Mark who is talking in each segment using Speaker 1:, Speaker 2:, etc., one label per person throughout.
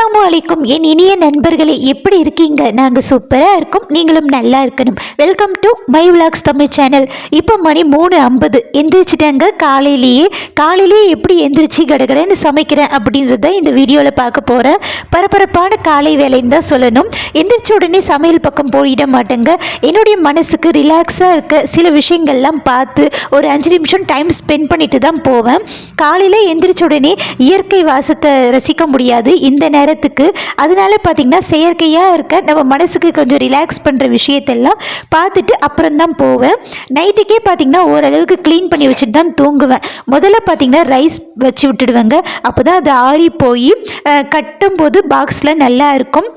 Speaker 1: அஸ்ஸலாமு அலைக்கும். என் இனிய நண்பர்களே எப்படி இருக்கீங்க? நாங்கள் சூப்பராக இருக்கோம். நீங்களும் நல்லா இருக்கணும். Welcome to my vlogs Tamil channel. இப்போ மணி மூணு ஐம்பது. எந்திரிச்சிட்டாங்க. காலையிலேயே காலையிலேயே எப்படி எந்திரிச்சு கடகடன்னு சமைக்கிறேன் அப்படின்றத இந்த வீடியோவில் பார்க்க போகிறேன் பரபரப்பான காலை வேலைன்னு தான் சொல்லணும். எந்திரிச்ச உடனே சமையல் பக்கம் போயிட மாட்டேங்க. என்னுடைய மனசுக்கு ரிலாக்ஸாக இருக்க சில விஷயங்கள்லாம் பார்த்து ஒரு அஞ்சு நிமிஷம் டைம் ஸ்பெண்ட் பண்ணிட்டு தான் போவேன். காலையில் எந்திரிச்ச உடனே இயற்கை வாசத்தை ரசிக்க முடியாது. இந்த நேரம் நேரத்துக்கு. அதனால பார்த்திங்கன்னா செயற்கையாக இருக்க நம்ம மனசுக்கு கொஞ்சம் ரிலாக்ஸ் பண்ணுற விஷயத்தெல்லாம் பார்த்துட்டு அப்புறம் தான் போவேன். நைட்டுக்கே பார்த்திங்கன்னா ஓரளவுக்கு க்ளீன் பண்ணி வச்சுட்டு தான் தூங்குவேன். முதல்ல பார்த்திங்கன்னா ரைஸ் வச்சு விட்டுடுவேங்க. அப்போ தான் அது ஆறி போய் கட்டும்போது பாக்ஸில் நல்லா இருக்கும்.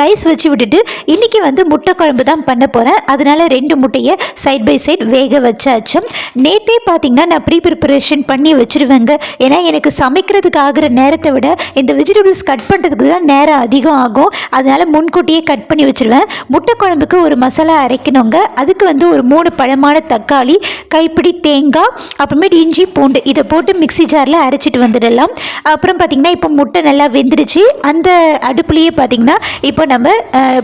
Speaker 1: ரைஸ் வச்சு விட்டுட்டு இன்றைக்கி வந்து முட்டை குழம்பு தான் பண்ண போகிறேன் அதனால் ரெண்டு முட்டையை சைட் பை சைட் வேக வச்சாச்சு. நேற்றே பார்த்தீங்கன்னா நான் ப்ரீ ப்ரிப்பரேஷன் பண்ணி வச்சுருவேங்க. ஏன்னா எனக்கு சமைக்கிறதுக்கு ஆகிற நேரத்தை விட இந்த வெஜிடபிள்ஸ் கட் பண்ணுறதுக்கு தான் நேரம் அதிகம் ஆகும். அதனால் முன்கூட்டியே கட் பண்ணி வச்சுருவேன். முட்டை குழம்புக்கு ஒரு மசாலா அரைக்கணுங்க. அதுக்கு வந்து ஒரு மூணு பழமான தக்காளி கைப்பிடி தேங்காய் அப்புறமேட்டு இஞ்சி பூண்டு இதை போட்டு மிக்ஸி ஜாரில் அரைச்சிட்டு வந்துடலாம். அப்புறம் பார்த்திங்கன்னா இப்போ முட்டை நல்லா வெந்துருச்சு. அந்த அடுப்புலேயே பார்த்திங்கன்னா இப்போ நம்ம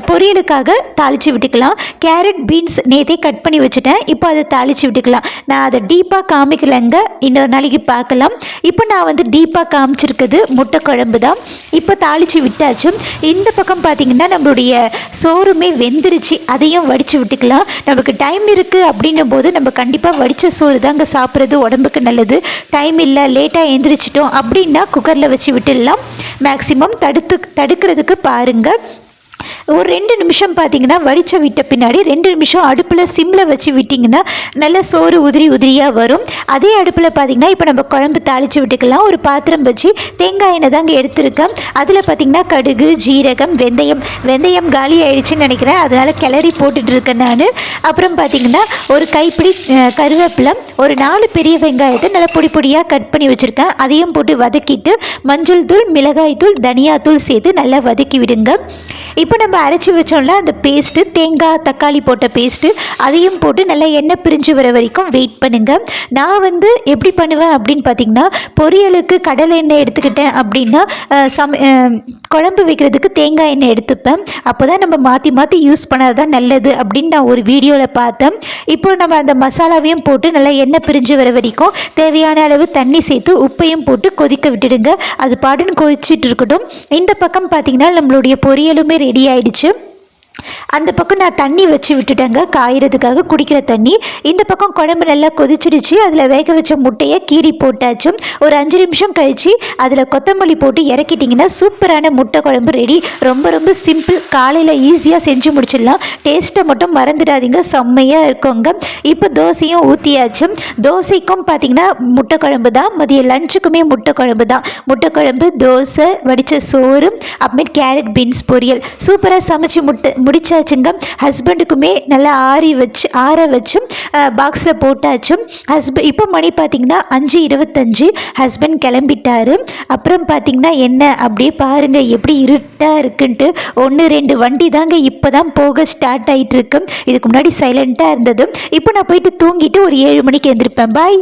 Speaker 1: பொரியலுக்காக தாளித்து விட்டுக்கலாம். கேரட் பீன்ஸ் நேற்றே கட் பண்ணி வச்சுட்டேன். இப்போ அதை தாளித்து விட்டுக்கலாம். நான் அதை டீப்பாக காமிக்கலைங்க. இன்னொரு நாளைக்கு பார்க்கலாம். இப்போ நான் வந்து டீப்பாக காமிச்சிருக்குது முட்டை குழம்பு தான். இப்போ தாளித்து விட்டாச்சு. இந்த பக்கம் பார்த்திங்கன்னா நம்மளுடைய சோறுமே வெந்துருச்சு. அதையும் வடித்து விட்டுக்கலாம். நமக்கு டைம் இருக்குது அப்படின்னும் போது நம்ம கண்டிப்பாக வடித்த சோறு தாங்க சாப்பிட்றது உடம்புக்கு நல்லது. டைம் இல்லை லேட்டாக எழுந்திரிச்சிட்டோம் அப்படின்னா குக்கரில் வச்சு விட்டுடலாம். மேக்ஸிமம் தடுத்து தடுக்கிறதுக்கு பாருங்கள் ஒரு ரெண்டு நிமிஷம் பார்த்தீங்கன்னா வடிச்ச விட்ட பின்னாடி ரெண்டு நிமிஷம் அடுப்பில் சிம்மில் வச்சு விட்டிங்கன்னா நல்ல சோறு உதிரி உதிரியாக வரும். அதே அடுப்பில் பார்த்தீங்கன்னா இப்போ நம்ம குழம்பு தாளித்து விட்டுக்கலாம். ஒரு பாத்திரம் வச்சு தேங்காய் எண்ணெய் தாங்க எடுத்திருக்கேன். அதில் பார்த்தீங்கன்னா கடுகு ஜீரகம் வெந்தயம். வெந்தயம் காலி ஆயிடுச்சுன்னு நினைக்கிறேன். அதனால் கிளறி போட்டுட்டு இருக்கேன் நான். அப்புறம் பார்த்தீங்கன்னா ஒரு கைப்பிடி கருவேப்பிலை ஒரு நாலு பெரிய வெங்காயத்தை நல்லா பொடி பொடியாக கட் பண்ணி வச்சுருக்கேன். அதையும் போட்டு வதக்கிட்டு மஞ்சள் தூள் மிளகாய் தூள் தனியாத்தூள் சேர்த்து நல்லா வதக்கி விடுங்க. இப்போ நம்ம அரைச்சி வச்சோம்ல அந்த பேஸ்ட்டு தேங்காய் தக்காளி போட்ட பேஸ்ட்டு அதையும் போட்டு நல்லா எண்ணெய் பிரிஞ்சு வர வரைக்கும் வெயிட் பண்ணுங்கள் நான் வந்து எப்படி பண்ணுவேன் அப்படின்னு பார்த்தீங்கன்னா பொரியலுக்கு கடலை எண்ணெய் எடுத்துக்கிட்டேன் அப்படின்னா சம குழம்பு வைக்கிறதுக்கு தேங்காய் எண்ணெய் எடுத்துப்பேன். அப்போ தான் நம்ம மாற்றி மாற்றி யூஸ் பண்ணாது தான் நல்லது அப்படின்னு நான் ஒரு வீடியோவில் பார்த்தேன். இப்போ நம்ம அந்த மசாலாவையும் போட்டு நல்லா எண்ணெய் பிரிஞ்சு வர வரைக்கும் தேவையான அளவு தண்ணி சேர்த்து உப்பையும் போட்டு கொதிக்க விட்டுடுங்க. அது பாடுன்னு கொதிச்சிட்டு இருக்கட்டும். இந்த பக்கம் பார்த்தீங்கன்னா நம்மளுடைய பொரியலுமே ரெடி için அந்த பக்கம் நான் தண்ணி வச்சு விட்டுட்டேங்க. காயறதுக்காக குடிக்கிற தண்ணி. இந்த பக்கம் குழம்பு நல்லா கொதிச்சிடுச்சு. அதில் வேக வச்ச முட்டையை கீறி போட்டாச்சு. ஒரு அஞ்சு நிமிஷம் கழித்து அதில் கொத்தமல்லி போட்டு இறக்கிட்டிங்கன்னா சூப்பரான முட்டை குழம்பு ரெடி ரொம்ப ரொம்ப சிம்பிள் காலையில் ஈஸியாக செஞ்சு முடிச்சிடலாம். டேஸ்ட்டை மட்டும் மறந்துடாதீங்க. செம்மையாக இருக்குங்க. இப்போ தோசையும் ஊற்றியாச்சும் தோசைக்கும் பார்த்தீங்கன்னா முட்டை குழம்பு தான். மதிய லஞ்சுக்குமே முட்டை குழம்பு தான். முட்டை குழம்பு தோசை வடித்த சோறு அப்புறமேட் கேரட் பீன்ஸ் பொரியல். சூப்பராக சமைச்சு முட்டை முடிச்சாச்சுங்க ஹஸ்பண்டுக்குமே நல்லா ஆறி வச்சு ஆற வச்சும் பாக்ஸில் போட்டாச்சும். ஹஸ்பண்ட் இப்போ மணி பார்த்தீங்கன்னா அஞ்சு இருபத்தஞ்சு. ஹஸ்பண்ட் கிளம்பிட்டாரு. அப்புறம் பார்த்தீங்கன்னா என்ன அப்படியே பாருங்கள் எப்படி இருட்டாக இருக்குன்ட்டு. ஒன்று ரெண்டு வண்டி தாங்க இப்போ தான் போக ஸ்டார்ட் ஆகிட்டு இருக்கு இதுக்கு முன்னாடி சைலண்ட்டாக இருந்தது. இப்போ நான் போயிட்டு தூங்கிட்டு ஒரு ஏழு மணிக்கு எழுந்திருப்பேன் பாய்